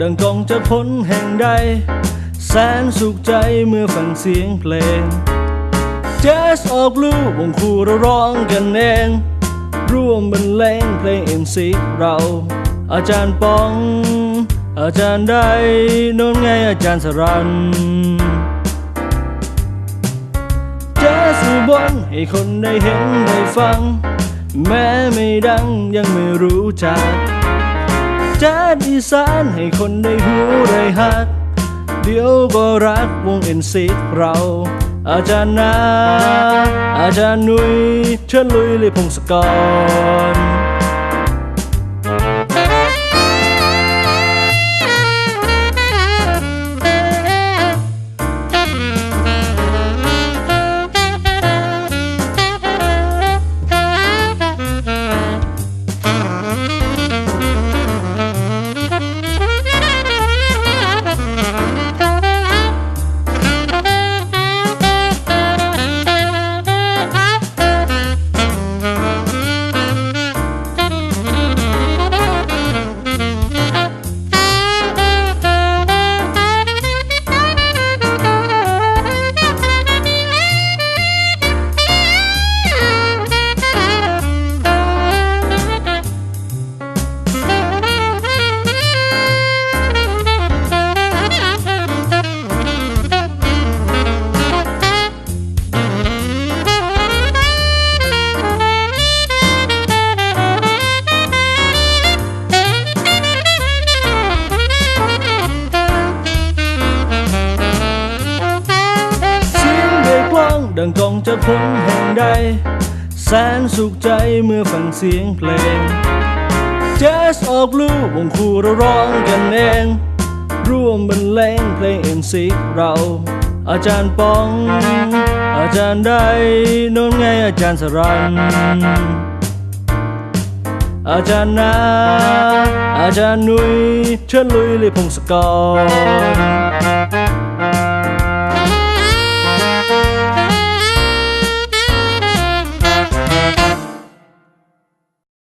ดังกองจะพ้นแห่งใด แสนสุขใจเมื่อฟังเสียงเพลงแจ๊สออกลูวงครูเราร้องกันเอง ร่วมบรรเลงเพลงเอ็มซีเรา อาจารย์ปอง อาจารย์ได้โน้นไงอาจารย์สรันแจ๊สอุบนให้คนได้เห็นได้ฟัง แม้ไม่ดังยังไม่รู้จัก แจ๊สอีสานให้คนได้หูได้หัก เดี๋ยวก็รักวงเอ็นซีเรา อาจารย์นาอาจารย์นุยเชิญลุยเลยพงศกร ดังกองจะพ้นแห่งใด แสนสุขใจเมื่อฟังเสียงเพลงแจ๊สออกลูวงครูเราร้องกันเอง ร่วมบรรเลงเพลงเอ็นซีเรา อาจารย์ปอง อาจารย์ได้โน้นไงอาจารย์สรันอาจารย์นา อาจารย์นุ้ยเชิญลุยเลยพงศกร